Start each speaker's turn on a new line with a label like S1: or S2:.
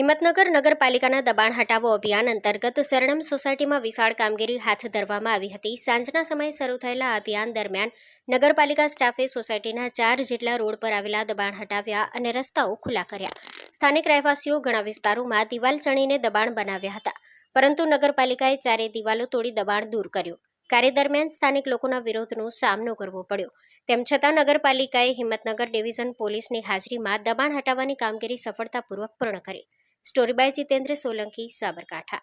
S1: હિંમતનગર નગરપાલિકાના દબાણ હટાવો અભિયાન અંતર્ગત શરણમ સોસાયટીમાં વિશાળ કામગીરી હાથ ધરવામાં આવી હતી. સાંજના સમયે શરૂ થયેલા અભિયાન દરમિયાન નગરપાલિકા સ્ટાફે સોસાયટીના ચાર જેટલા રોડ પર આવેલા દબાણ હટાવ્યા અને રસ્તાઓ ખુલ્લા કર્યા. સ્થાનિક રહેવાસીઓ ઘણા વિસ્તારોમાં દિવાલ ચણીને દબાણ બનાવ્યા હતા, પરંતુ નગરપાલિકાએ ચારે દિવાલો તોડી દબાણ દૂર કર્યું. કાર્ય દરમિયાન સ્થાનિક લોકોના વિરોધનો સામનો કરવો પડ્યો. તેમ છતાં નગરપાલિકાએ હિંમતનગર ડિવિઝન પોલીસની હાજરીમાં દબાણ હટાવવાની કામગીરી સફળતાપૂર્વક પૂર્ણ કરી. Story by Jitendra Solanki Sabarkantha